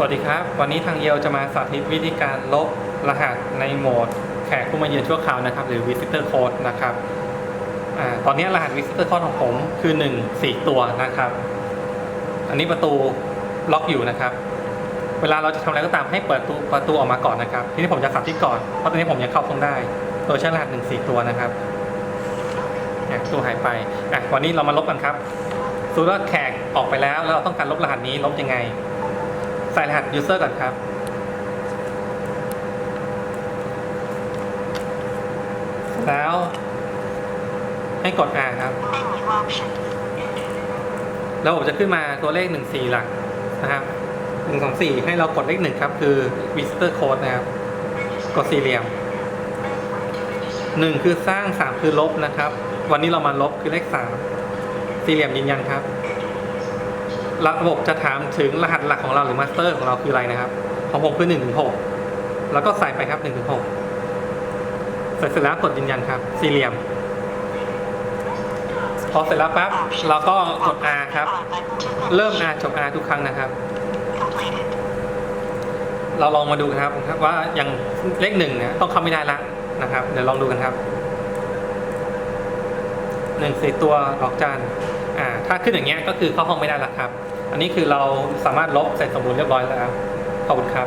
สวัสดีครับ วันนี้ทางเยลจะมาสาธิตวิธีการลบรหัสในโหมดแขกผู้มาเยือนชั่วคราวนะครับ หรือ visitor code นะครับอตอนนี้รหัส visitor code ของผมคือ 1 4 ตัวนะครับ อันนี้ประตูล็อกอยู่นะครับ เวลาเราจะทำอะไรก็ตามให้เปิดประตูประตูออกมาก่อนนะครับ ทีนี้ผมจะสาธิตก่อน เพราะตอนนี้ผมยังเข้าคงได้ โดยใช้รหัส 1 4 ตัวนะครับอะประตูหายไปวันนี้เรามาลบกันครับสมมติว่าแขกออกไปแล้วแล้วเราต้องการลบรหัสนี้ลบยังไง ใส่รหัส user ก่อนครับ แล้วให้กด R ครับ แล้วผมจะขึ้นมาตัวเลข 1 4 หลักนะครับ 1 2 4 ให้เรากดเลข 1 ครับ คือ visitor code นะครับ กดสี่เหลี่ยม 1 คือสร้าง 3 คือลบนะครับ วันนี้เรามาลบคือเลข 3 สี่เหลี่ยมยืนยันครับ ระบบจะถามถึงรหัสหลักของเราหรือมาสเตอร์ของเราคืออะไรนะครับ ของผมคือ1ถึง6แล้วก็ใส่ไปครับ1ถึง6เสร็จเสร็จแล้วกดยืนยันครับ สี่เหลี่ยม พอเสร็จแล้วปั๊บเราก็กด R ครับ เริ่ม R จบ R ทุกครั้งนะครับ เราลองมาดูกันครับว่าอย่างเลขหนึ่งเนี่ยต้องเข้าไม่ได้ละนะครับ เดี๋ยวลองดูกันครับหนึ่งสี่ตัวดอกจัน อ่าถ้าขึ้นอย่างเงี้ยก็คือเข้าห้องไม่ได้ละครับ อันนี้คือเราสามารถลบเสร็จสมบูรณ์เรียบร้อยแล้วขอบคุณครับ